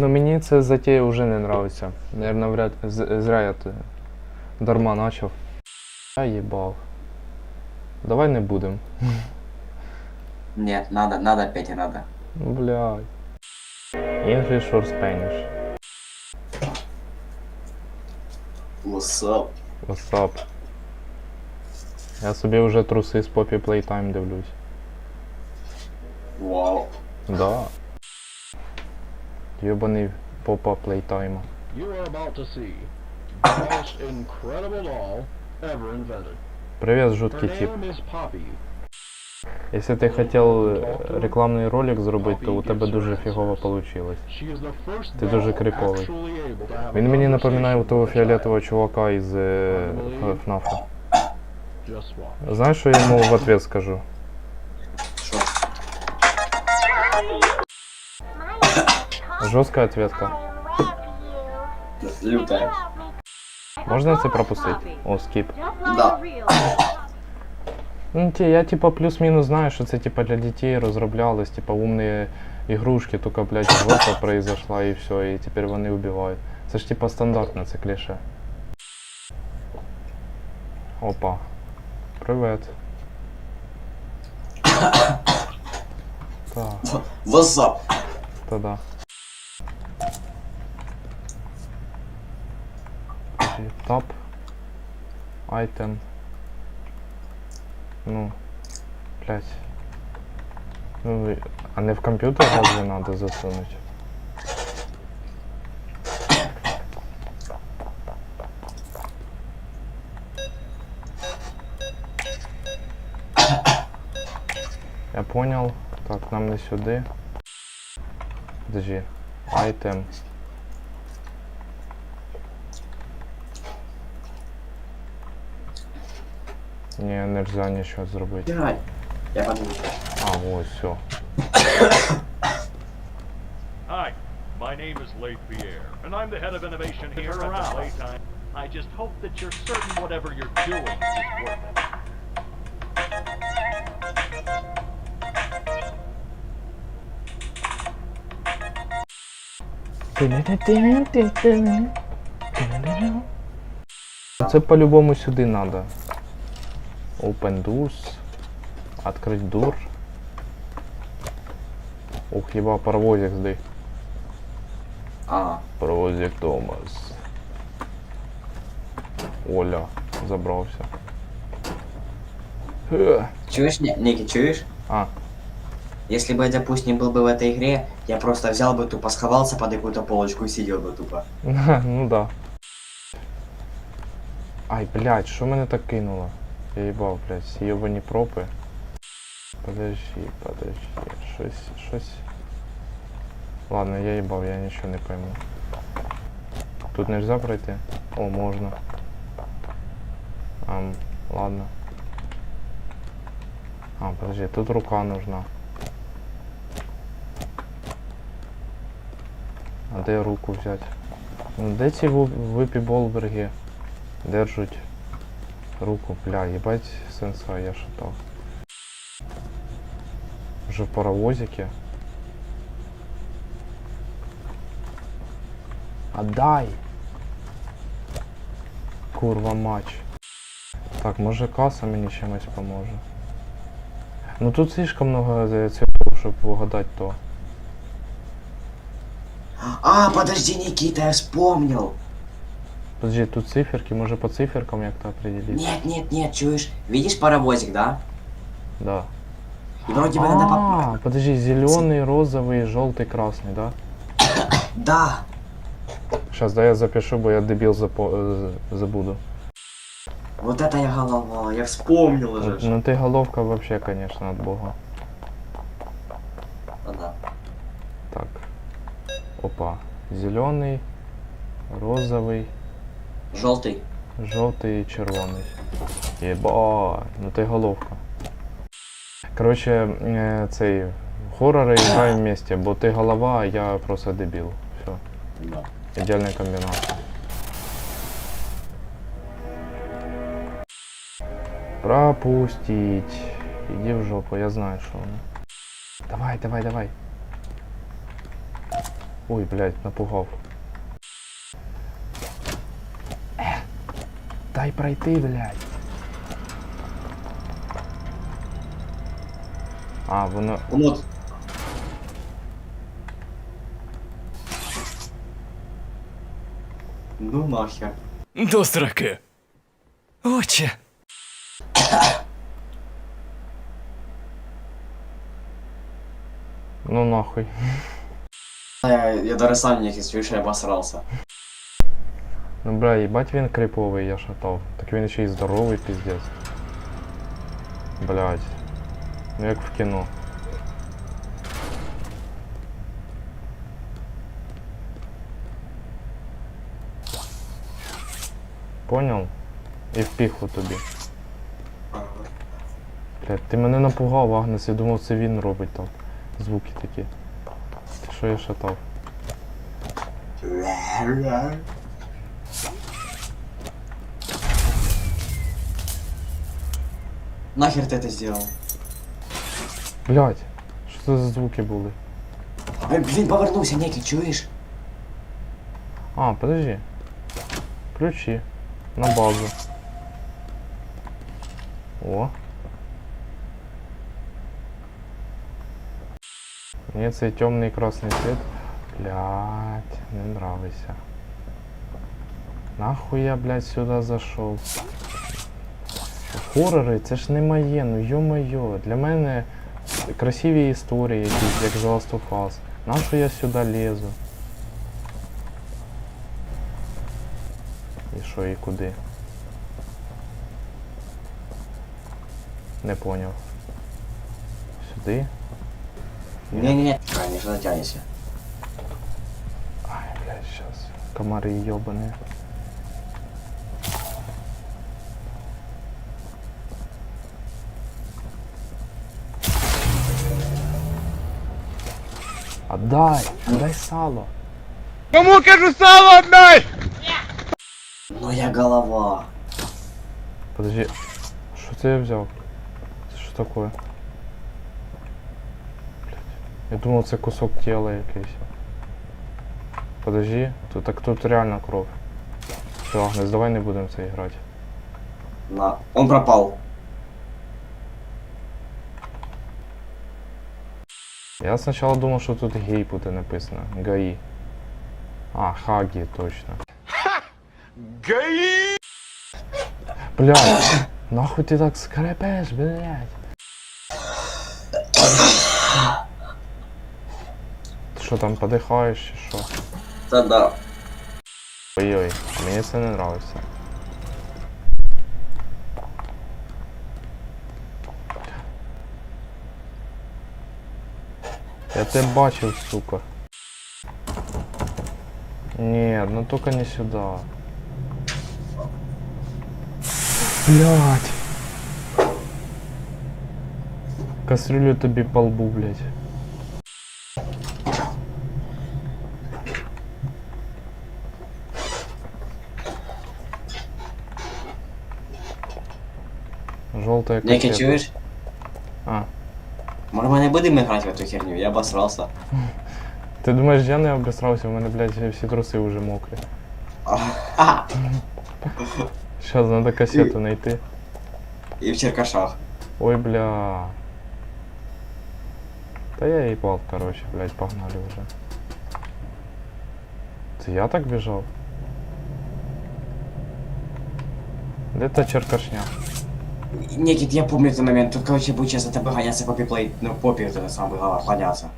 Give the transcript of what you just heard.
Ну мені це затея вже не нравиться. Наверно, вряд зря я дарма начав. Я їбав. Давай не будем. Нет, надо, надо, Петя, надо. Ну, блядь. English or Spanish? What's up? What's up? Я собі вже труси з Poppy Playtime дивлюсь. Вау. Да. Ever invented. Привіт, Her жуткий тип. name is Poppy. Якщо ти хотів е, рекламний ролик зробити, то у тебе дуже фігово first Ти дуже криповий. Він мені напоминає того фіолетового чувака із е, ФНАФа. Знаєш, що я йому в ответ скажу? Жорстка ответка. Лютая. Можна це пропустити? О, скіп. Да. Ну, ті, я типа плюс-мінус знаю, що це типа для дітей розроблялось, типа умні ігрушки, тільки, блядь, жопа произошла і все, і тепер вони вбивають. Це ж типа стандартне, це кліше. Опа. Привет. Так, up? та да. Тап. Айтем. Ну, блядь. Ну, а не в компьютер разве надо засунуть? Я понял. Так, нам не сюди. Подожди. Айтем. Не, нельзя нічого зробити. Пять. Я подумал. А, ось, все. Hi, my name is Leif Pierre, and I'm the head of innovation here at Playtime. I just hope that you're certain whatever you're doing is worth it. Це по-любому сюди надо. Open doors. Открыть дур. Ух, єба, паровозик здих. А, Паровозик Томас. Оля, забрався. Е. чуешь, Ни- Ники, чуешь? А, Если бы я, допустим, был бы в этой игре, я просто взял бы тупо, сховался под какую-то полочку и сидел бы тупо. ну да. Ай, блядь, що мене так кинуло? Я їбав, блядь, йобані пропи. Подожди, подожди, щось, щось. Ладно, я їбав, я нічого не пойму. Тут нельзя пройти? О, можна. Ам, ладно. А, подожди, тут рука нужна. А де руку взяти? Ну де ці ву- випі болберги держать руку, бля, їбать сенса, я шатав. Вже в паровозике. Отдай! Курва мач. Так, може каса мені чимось поможе. Ну тут слишком много цвітів, щоб вгадати то. А, подожди, Никита, я вспомнил. Подожди, тут циферки, може по циферкам як-то определить? Нет, нет, нет, чуешь? Видишь паровозик, да? Да. И вроде бы надо А, попасть. подожди, зеленый, розовый, желтый, красный, да? Да. Сейчас, да я запишу, бо я дебил запо- э, забуду. Вот это я голова, я вспомнил уже. ж. Ну ты головка вообще, конечно, от бога. Ну да. Так. Опа. Зеленый, розовый, Желтый. жовтий і червоний. Єба, ну ти головка. Коротше, е, цей хорори граємо вместе, бо ти голова, а я просто дебіл. Все. Да. Ідеальна комбінація. Пропустить. Іди в жопу, я знаю, що воно. Давай, давай, давай. Ой, блядь, напугав. Дай пройти, блядь. А, воно. Вот. Ну нахер. До сраки. Отче. Ну нахуй. Я, я даже сам не чуешь, я обосрался. Ну бля, їбать він криповий, я шатав. Так він ще й здоровий, піздець. Блядь. Ну як в кіно. Понял? І в піхву тобі. Блядь, ти мене напугав, Агнес, я думав це він робить так. Звуки такі. Що я шатав? Нахер ты это сделал? Що це за звуки були? Ой, блин, повернулся, некий, чуешь? А, подожди. Ключи. На базу. О. Мне цей темный красный цвет. Блять, не нравится. Нахуй я, блядь, сюда зашел. Хорори, це ж не моє, ну йо-моє. Для мене красиві історії якісь, як The Last of Us. Нащо я сюди лезу? І що і куди? Не поняв. Сюди? Не-не-не. Конечно, затянешься. Ай, блядь, сейчас. Комары ебаные. Отдай! Отдай сало! Моя голова. Подожди, що це я взяв? Це що таке? Блядь. Я думав це кусок тіла якийсь. Подожди, тут, так тут реально кров. Все, Агнес, давай не будемо це грати. На. Он пропал. Я спочатку думав, що тут гей буде написано. Гаї. А, Хагі, точно. Гаї! Блядь, нахуй ти так скрепеш, блядь. Ти що там подихаєш чи що? Да, да. Ой-ой, мені це не нравиться. Я тебе бачив, сука. Ні, ну только не сюда. Блять. Кастрюлю тобі по лбу, блять. Желтая Некий, кассета. чуешь? А. Может, мы не будем играть в эту херню? Я обосрался. Ти думаєш, я не обісрався, у мене, блядь, всі труси вже мокрі. А, Сейчас надо кассету найти. И в черкашах. Ой, бля. Та я їбал, короче, блядь, погнали вже. Це я так біжав? Де та черкашня? Некий, я помню этот момент. Тут, короче, будет сейчас за тобой по попи. Ну, попи сам это самое, гоняться.